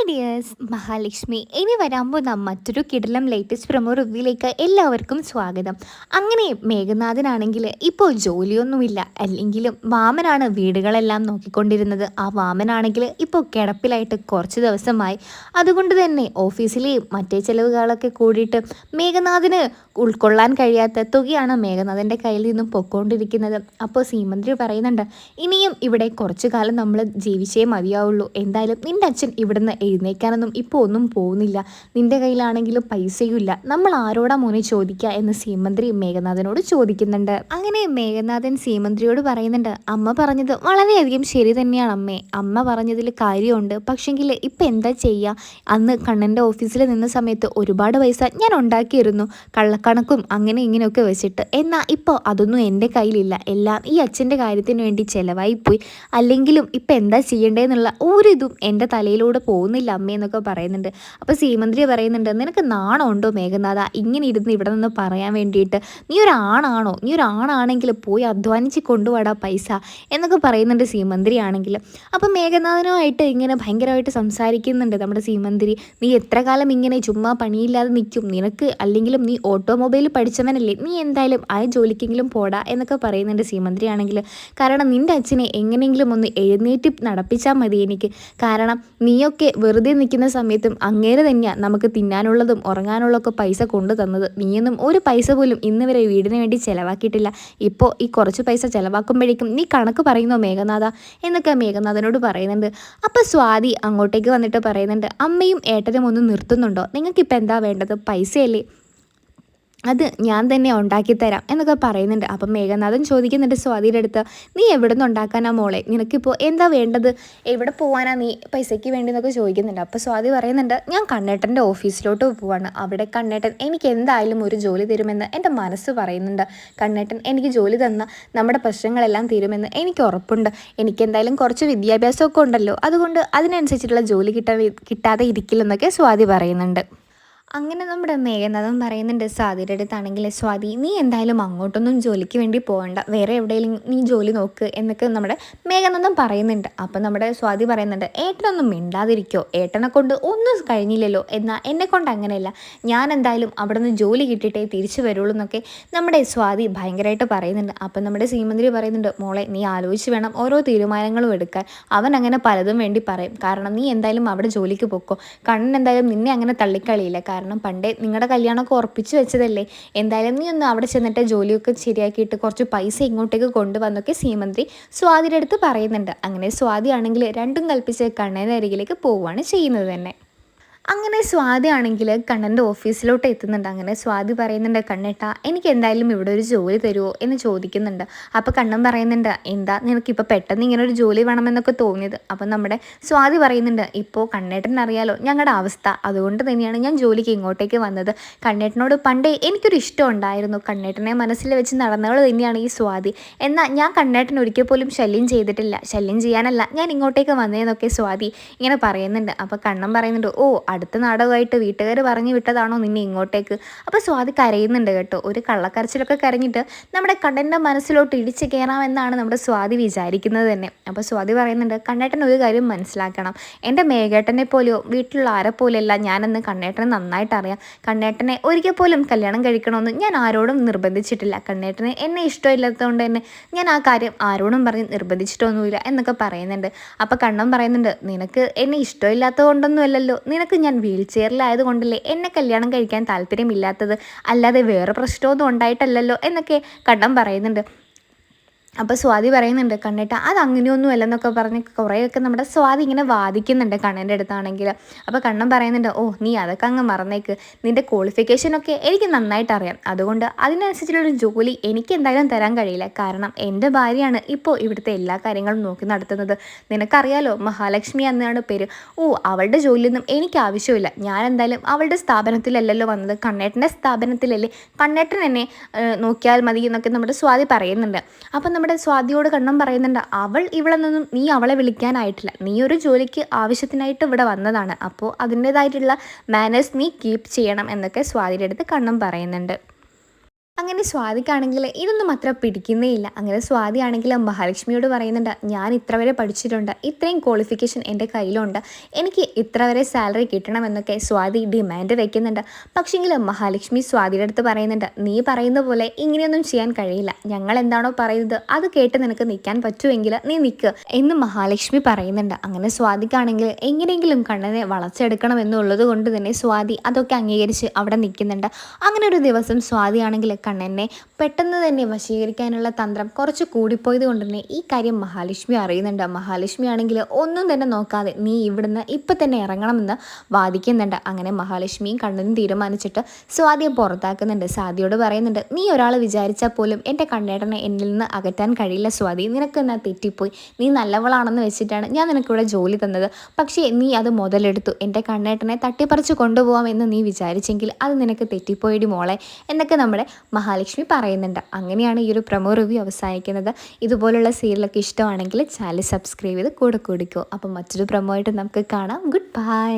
Hi dears Mahalakshmi ഇനി വരാൻ പോകുന്ന മറ്റൊരു കിടലം ലേറ്റസ്റ്റ് പ്രമോ റിവ്യൂയിലേക്ക് എല്ലാവർക്കും സ്വാഗതം. അങ്ങനെ മേഘനാഥനാണെങ്കിൽ ഇപ്പോൾ ജോലിയൊന്നുമില്ല. അല്ലെങ്കിലും വാമനാണ് വീടുകളെല്ലാം നോക്കിക്കൊണ്ടിരുന്നത്. ആ വാമനാണെങ്കിൽ ഇപ്പോൾ കിടപ്പിലായിട്ട് കുറച്ച് ദിവസമായി. അതുകൊണ്ട് തന്നെ ഓഫീസിലെയും മറ്റേ ചിലവുകളൊക്കെ കൂടിയിട്ട് മേഘനാഥന് ഉൾക്കൊള്ളാൻ കഴിയാത്ത തുകയാണ് മേഘനാഥന്റെ കയ്യിൽ നിന്നും പൊക്കോണ്ടിരിക്കുന്നത്. അപ്പോൾ സീമന്ത്രി പറയുന്നുണ്ട് ഇനിയും ഇവിടെ കുറച്ചു കാലം നമ്മൾ ജീവിച്ചേ മതിയാവുള്ളൂ. എന്തായാലും നിന്റെ അച്ഛൻ ഇവിടുന്ന് എഴുന്നേക്കാനൊന്നും ഇപ്പോൾ ഒന്നും പോകുന്നില്ല. നിന്റെ കയ്യിലാണെങ്കിലും പൈസയുമില്ല. നമ്മൾ ആരോടാ മോനെ ചോദിക്കുക എന്ന് സീമന്ത്രി മേഘനാഥനോട് ചോദിക്കുന്നുണ്ട്. അങ്ങനെ മേഘനാഥൻ സീമന്ത്രിയോട് പറയുന്നുണ്ട് അമ്മ പറഞ്ഞത് വളരെയധികം ശരി തന്നെയാണ് അമ്മേ. അമ്മ പറഞ്ഞതിൽ കാര്യമുണ്ട്. പക്ഷെങ്കിൽ ഇപ്പം എന്താ ചെയ്യുക അന്ന് കണ്ണന്റെ ഓഫീസിൽ നിന്ന സമയത്ത് ഒരുപാട് പൈസ ഞാൻ ഉണ്ടാക്കിയിരുന്നു. കള്ളക്കണക്കും അങ്ങനെ ഇങ്ങനെയൊക്കെ വെച്ചിട്ട്. എന്നാൽ ഇപ്പോൾ അതൊന്നും എന്റെ കയ്യിലില്ല. എല്ലാം ഈ അച്ഛന്റെ കാര്യത്തിന് വേണ്ടി ചിലവായി പോയി അല്ലെങ്കിലും ഇപ്പം എന്താ ചെയ്യേണ്ടതെന്നുള്ള ഒരിതും എന്റെ തലയിലൂടെ പോകുന്നില്ല. അമ്മയെന്നൊക്കെ പറയുന്നുണ്ട്. അപ്പോൾ സീമന്ത്രി പറയുന്നുണ്ട് നിനക്ക് നാണമുണ്ടോ മേഘനാഥ? ഇങ്ങനെ ഇരുന്ന് ഇവിടെ നിന്ന് പറയാൻ വേണ്ടിയിട്ട്. നീ ഒരു ആണാണോ? നീ ഒരു ആണാണെങ്കിൽ പോയി അധ്വാനിച്ച് കൊണ്ടുപോടാ പൈസ. എന്നൊക്കെ പറയുന്നുണ്ട് സീമന്ത്രി ആണെങ്കിൽ. അപ്പോൾ മേഘനാഥനുമായിട്ട് ഇങ്ങനെ ഭയങ്കരമായിട്ട് സംസാരിക്കുന്നുണ്ട് നമ്മുടെ സീമന്ത്രി. നീ എത്ര കാലം ഇങ്ങനെ ചുമ്മാ പണിയില്ലാതെ നിൽക്കും? നിനക്ക് അല്ലെങ്കിലും നീ ഓട്ടോമൊബൈൽ പഠിച്ചവനല്ലേ? നീ എന്തായാലും ആ ജോലിക്കെങ്കിലും പോടാ എന്നൊക്കെ പറയുന്നുണ്ട് സീമന്ത്രി ആണെങ്കിൽ. കാരണം നിന്റെ അച്ഛനെ എങ്ങനെയെങ്കിലും ഒന്ന് എഴുന്നേറ്റ് നടപ്പിച്ചാൽ മതി എനിക്ക്. കാരണം നീയൊക്കെ വെറുതെ നിൽക്കുന്ന സമയത്തും അങ്ങേരെ തന്നെയാണ് നമുക്ക് തിന്നാനുള്ളതും ഉറങ്ങാനുള്ളതൊക്കെ പൈസ കൊണ്ടു തന്നത്. നീയൊന്നും ഒരു പൈസ പോലും ഇന്ന് വരെ വീടിന് വേണ്ടി ചിലവാക്കിയിട്ടില്ല. ഇപ്പോൾ ഈ കുറച്ച് പൈസ ചിലവാക്കുമ്പോഴേക്കും നീ കണക്ക് പറയുന്നോ മേഘനാഥ? എന്നൊക്കെ മേഘനാഥനോട് പറയുന്നുണ്ട്. അപ്പോൾ സ്വാതി അങ്ങോട്ടേക്ക് വന്നിട്ട് പറയുന്നുണ്ട് അമ്മയും ഏട്ടനും ഒന്ന് നിർത്തുന്നുണ്ടോ? നിങ്ങൾക്കിപ്പോൾ എന്താ വേണ്ടത്? പൈസയല്ലേ? അത് ഞാൻ തന്നെ ഉണ്ടാക്കിത്തരാം എന്നൊക്കെ പറയുന്നുണ്ട്. അപ്പം മേഘനാഥൻ ചോദിക്കുന്നുണ്ട് സ്വാതിയുടെ അടുത്ത് നീ എവിടെ നിന്ന് ഉണ്ടാക്കാനാ മോളെ? നിനക്കിപ്പോൾ എന്താ വേണ്ടത്? എവിടെ പോകാനാ നീ പൈസയ്ക്ക് വേണ്ടി എന്നൊക്കെ ചോദിക്കുന്നുണ്ട്. അപ്പോൾ സ്വാതി പറയുന്നുണ്ട് ഞാൻ കണ്ണേട്ടന്റെ ഓഫീസിലോട്ട് പോവാണ്. അവിടെ കണ്ണേട്ടൻ എനിക്ക് എന്തായാലും ഒരു ജോലി തരുമെന്ന് എന്റെ മനസ്സ് പറയുന്നുണ്ട്. കണ്ണേട്ടൻ എനിക്ക് ജോലി തന്ന നമ്മുടെ പ്രശ്നങ്ങളെല്ലാം തീരുമെന്ന് എനിക്ക് ഉറപ്പുണ്ട്. എനിക്ക് എന്തായാലും കുറച്ച് വിദ്യാഭ്യാസമൊക്കെ ഉണ്ടല്ലോ. അതുകൊണ്ട് അതിനനുസരിച്ചിട്ടുള്ള ജോലി കിട്ടാൻ കിട്ടാതെ ഇരിക്കില്ലെന്നൊക്കെ സ്വാതി പറയുന്നുണ്ട്. അങ്ങനെ നമ്മുടെ മേഘനാഥം പറയുന്നുണ്ട് സ്വാതിയുടെ അടുത്താണെങ്കിൽ സ്വാതി നീ എന്തായാലും അങ്ങോട്ടൊന്നും ജോലിക്ക് വേണ്ടി പോകണ്ട വേറെ എവിടെയെങ്കിലും നീ ജോലി നോക്ക് എന്നൊക്കെ നമ്മുടെ മേഘനാഥം പറയുന്നുണ്ട്. അപ്പം നമ്മുടെ സ്വാതി പറയുന്നുണ്ട് ഏട്ടനൊന്നും മിണ്ടാതിരിക്കോ. ഏട്ടനെ കൊണ്ട് ഒന്നും കഴിഞ്ഞില്ലല്ലോ. എന്നാൽ എന്നെ കൊണ്ട് അങ്ങനെയല്ല. ഞാൻ എന്തായാലും അവിടെ നിന്ന് ജോലി കിട്ടിയിട്ടേ തിരിച്ചു വരുള്ളൂ എന്നൊക്കെ നമ്മുടെ സ്വാതി ഭയങ്കരമായിട്ട് പറയുന്നുണ്ട്. അപ്പം നമ്മുടെ സീമന്ത്രി പറയുന്നുണ്ട് മോളെ നീ ആലോചിച്ച് വേണം ഓരോ തീരുമാനങ്ങളും എടുക്കാൻ. അവൻ അങ്ങനെ പലതും വേണ്ടി പറയും. കാരണം നീ എന്തായാലും അവിടെ ജോലിക്ക് പൊക്കോ. കണ്ണൻ എന്തായാലും നിന്നെ അങ്ങനെ തള്ളിക്കളിയില്ല. കാരണം പണ്ടേ നിങ്ങളുടെ കല്യാണമൊക്കെ ഉറപ്പിച്ച് വെച്ചതല്ലേ. എന്തായാലും നീ ഒന്ന് അവിടെ ചെന്നിട്ട് ജോലിയൊക്കെ ശരിയാക്കിയിട്ട് കുറച്ച് പൈസ ഇങ്ങോട്ടേക്ക് കൊണ്ടുവന്നൊക്കെ സീമന്ത്രി സ്വാതിയുടെ അടുത്ത് പറയുന്നുണ്ട്. അങ്ങനെ സ്വാതി ആണെങ്കിൽ രണ്ടും കൽപ്പിച്ച് കണ്ണന്റെ അരികിലേക്ക് പോവുകയാണ് ചെയ്യുന്നത് തന്നെ. അങ്ങനെ സ്വാതി ആണെങ്കിൽ കണ്ണന്റെ ഓഫീസിലോട്ട് എത്തുന്നുണ്ട് അങ്ങനെ സ്വാതി പറയുന്നുണ്ട് കണ്ണേട്ട എനിക്ക് എന്തായാലും ഇവിടെ ഒരു ജോലി തരുമോ എന്ന് ചോദിക്കുന്നുണ്ട്. അപ്പോൾ കണ്ണൻ പറയുന്നുണ്ട് എന്താ നിനക്കിപ്പോൾ പെട്ടെന്ന് ഇങ്ങനെ ഒരു ജോലി വേണമെന്നൊക്കെ തോന്നിയത്? അപ്പം നമ്മുടെ സ്വാതി പറയുന്നുണ്ട് ഇപ്പോൾ കണ്ണേട്ടൻ അറിയാലോ ഞങ്ങളുടെ അവസ്ഥ. അതുകൊണ്ട് തന്നെയാണ് ഞാൻ ജോലിക്ക് ഇങ്ങോട്ടേക്ക് വന്നത്. കണ്ണേട്ടനോട് പണ്ടേ എനിക്കൊരു ഇഷ്ടം ഉണ്ടായിരുന്നു. കണ്ണേട്ടനെ മനസ്സിൽ വെച്ച് നടന്നവൾ തന്നെയാണ് ഈ സ്വാതി. എന്നാൽ ഞാൻ കണ്ണേട്ടൻ ഒരിക്കൽ പോലും ശല്യം ചെയ്തിട്ടില്ല. ശല്യം ചെയ്യാനല്ല ഞാൻ ഇങ്ങോട്ടേക്ക് വന്നതെന്നൊക്കെ സ്വാതി ഇങ്ങനെ പറയുന്നുണ്ട്. അപ്പോൾ കണ്ണൻ പറയുന്നുണ്ട് ഓ അടുത്ത നാടകമായിട്ട് വീട്ടുകാർ പറഞ്ഞു വിട്ടതാണോ നിന്നെ ഇങ്ങോട്ടേക്ക്? അപ്പോൾ സ്വാതി കരയുന്നുണ്ട് കേട്ടോ. ഒരു കള്ളക്കരച്ചിലൊക്കെ കരഞ്ഞിട്ട് നമ്മുടെ കണ്ണന്റെ മനസ്സിലോട്ട് ഇടിച്ച് കയറാമെന്നാണ് നമ്മുടെ സ്വാതി വിചാരിക്കുന്നത് തന്നെ. അപ്പോൾ സ്വാതി പറയുന്നുണ്ട് കണ്ണേട്ടൻ ഒരു കാര്യം മനസ്സിലാക്കണം. എന്റെ മേഘേട്ടനെ പോലെയോ വീട്ടിലുള്ള ആരെ പോലെയല്ല ഞാനെന്ന് കണ്ണേട്ടനെ നന്നായിട്ട് അറിയാം. കണ്ണേട്ടനെ ഒരിക്കൽ പോലും കല്യാണം കഴിക്കണമെന്ന് ഞാൻ ആരോടും നിർബന്ധിച്ചിട്ടില്ല. കണ്ണേട്ടനെ എന്നെ ഇഷ്ടമില്ലാത്തതുകൊണ്ട് തന്നെ ഞാൻ ആ കാര്യം ആരോടും പറഞ്ഞ് നിർബന്ധിച്ചിട്ടൊന്നുമില്ല എന്നൊക്കെ പറയുന്നുണ്ട്. അപ്പോൾ കണ്ണൻ പറയുന്നുണ്ട് നിനക്ക് എന്നെ ഇഷ്ടമില്ലാത്തത് കൊണ്ടൊന്നുമല്ലല്ലോ നിനക്ക് ഞാൻ വീൽ ചെയറിലായത് കൊണ്ടല്ലേ എന്നെ കല്യാണം കഴിക്കാൻ താല്പര്യമില്ലാത്തത്? അല്ലാതെ വേറെ പ്രശ്നമൊന്നും ഉണ്ടായിട്ടല്ലല്ലോ എന്നൊക്കെ കടം പറയുന്നുണ്ട്. അപ്പോൾ സ്വാതി പറയുന്നുണ്ട് കണ്ണേട്ട അത് അങ്ങനെയൊന്നും അല്ലെന്നൊക്കെ പറഞ്ഞ് കുറേയൊക്കെ നമ്മുടെ സ്വാതി ഇങ്ങനെ വാദിക്കുന്നുണ്ട് കണ്ണന്റെ അടുത്താണെങ്കിൽ. അപ്പോൾ കണ്ണൻ പറയുന്നുണ്ട് ഓ നീ അതൊക്കെ അങ്ങ് മറന്നേക്ക്. നിന്റെ ക്വാളിഫിക്കേഷനൊക്കെ എനിക്ക് നന്നായിട്ട് അറിയാം. അതുകൊണ്ട് അതിനനുസരിച്ചുള്ളൊരു ജോലി എനിക്ക് എന്തായാലും തരാൻ കഴിയില്ല. കാരണം എന്റെ ഭാര്യയാണ് ഇപ്പോൾ ഇവിടുത്തെ എല്ലാ കാര്യങ്ങളും നോക്കി നടത്തുന്നത്. നിനക്കറിയാലോ മഹാലക്ഷ്മി എന്നാണ് പേര്. ഓ അവളുടെ ജോലിയൊന്നും എനിക്ക് ആവശ്യമില്ല. ഞാൻ എന്തായാലും അവളുടെ സ്ഥാപനത്തിലല്ലല്ലോ വന്നത്. കണ്ണേട്ടന്റെ സ്ഥാപനത്തിലല്ലേ? കണ്ണേട്ടൻ എന്നെ നോക്കിയാൽ മതി എന്നൊക്കെ നമ്മുടെ സ്വാതി പറയുന്നുണ്ട്. അപ്പം നമ്മുടെ സ്വാതിയോട് കണ്ണം പറയുന്നുണ്ട് അവൾ ഇവിടെ നിന്നും നീ അവളെ വിളിക്കാനായിട്ടില്ല. നീ ഒരു ജോലിക്ക് ആവശ്യത്തിനായിട്ട് ഇവിടെ വന്നതാണ്. അപ്പോൾ അതിന്റേതായിട്ടുള്ള മാനേഴ്സ് നീ കീപ്പ് ചെയ്യണം എന്നൊക്കെ സ്വാതിയുടെ അടുത്ത് കണ്ണം പറയുന്നുണ്ട്. അങ്ങനെ സ്വാതിക്കാണെങ്കിൽ ഇതൊന്നും അത്ര പിടിക്കുന്നേ ഇല്ല അങ്ങനെ സ്വാതിയാണെങ്കിൽ മഹാലക്ഷ്മിയോട് പറയുന്നുണ്ട് ഞാൻ ഇത്ര വരെ പഠിച്ചിട്ടുണ്ട്. ഇത്രയും ക്വാളിഫിക്കേഷൻ എന്റെ കയ്യിലുണ്ട്. എനിക്ക് ഇത്ര വരെ സാലറി കിട്ടണമെന്നൊക്കെ സ്വാതി ഡിമാൻഡ് വയ്ക്കുന്നുണ്ട് പക്ഷേങ്കിൽ മഹാലക്ഷ്മി സ്വാതിയുടെ അടുത്ത് പറയുന്നുണ്ട് നീ പറയുന്ന പോലെ ഇങ്ങനെയൊന്നും ചെയ്യാൻ കഴിയില്ല. ഞങ്ങൾ എന്താണോ പറയുന്നത് അത് കേട്ട് നിനക്ക് നിൽക്കാൻ പറ്റുമെങ്കിൽ നീ നിൽക്ക് എന്ന് മഹാലക്ഷ്മി പറയുന്നുണ്ട്. അങ്ങനെ സ്വാതിക്കാണെങ്കിൽ എങ്ങനെയെങ്കിലും കണ്ണനെ വളച്ചെടുക്കണം എന്നുള്ളത് കൊണ്ട് തന്നെ സ്വാതി അതൊക്കെ അംഗീകരിച്ച് അവിടെ നിൽക്കുന്നുണ്ട്. അങ്ങനെ ഒരു ദിവസം സ്വാതിയാണെങ്കിൽ കണ്ണനെ പെട്ടെന്ന് തന്നെ വശീകരിക്കാനുള്ള തന്ത്രം കുറച്ച് കൂടിപ്പോയത് കൊണ്ട് തന്നെ ഈ കാര്യം മഹാലക്ഷ്മി അറിയുന്നുണ്ട്. മഹാലക്ഷ്മി ആണെങ്കിൽ ഒന്നും തന്നെ നോക്കാതെ നീ ഇവിടുന്ന് ഇപ്പം തന്നെ ഇറങ്ങണമെന്ന് വാദിക്കുന്നുണ്ട്. അങ്ങനെ മഹാലക്ഷ്മിയും കണ്ണനും തീരുമാനിച്ചിട്ട് സ്വാതിയെ പുറത്താക്കുന്നുണ്ട്. സ്വാതിയോട് പറയുന്നുണ്ട് നീ ഒരാൾ വിചാരിച്ചാൽ പോലും എന്റെ കണ്ണേട്ടനെ എന്നിൽ നിന്ന് അകറ്റാൻ കഴിയില്ല സ്വാതി. നിനക്ക് എന്നാ തെറ്റിപ്പോയി? നീ നല്ലവളാണെന്ന് വെച്ചിട്ടാണ് ഞാൻ നിനക്കിവിടെ ജോലി തന്നത്. പക്ഷേ നീ അത് മുതലെടുത്തു. എന്റെ കണ്ണേട്ടനെ തട്ടിപ്പറിച്ച് കൊണ്ടുപോകാമെന്ന് നീ വിചാരിച്ചെങ്കിൽ അത് നിനക്ക് തെറ്റിപ്പോയിടി മോളെ എന്നൊക്കെ നമ്മുടെ മഹാലക്ഷ്മി പറയുന്നുണ്ട്. അങ്ങനെയാണ് ഈ ഒരു പ്രമോ റിവ്യൂ അവസാനിക്കുന്നത്. ഇതുപോലുള്ള സീരിയലൊക്കെ ഇഷ്ടമാണെങ്കിൽ ചാനൽ സബ്സ്ക്രൈബ് ചെയ്ത് കൂടെ കൂടിക്കോ. അപ്പം മറ്റൊരു പ്രമോ ആയിട്ട് നമുക്ക് കാണാം. Good bye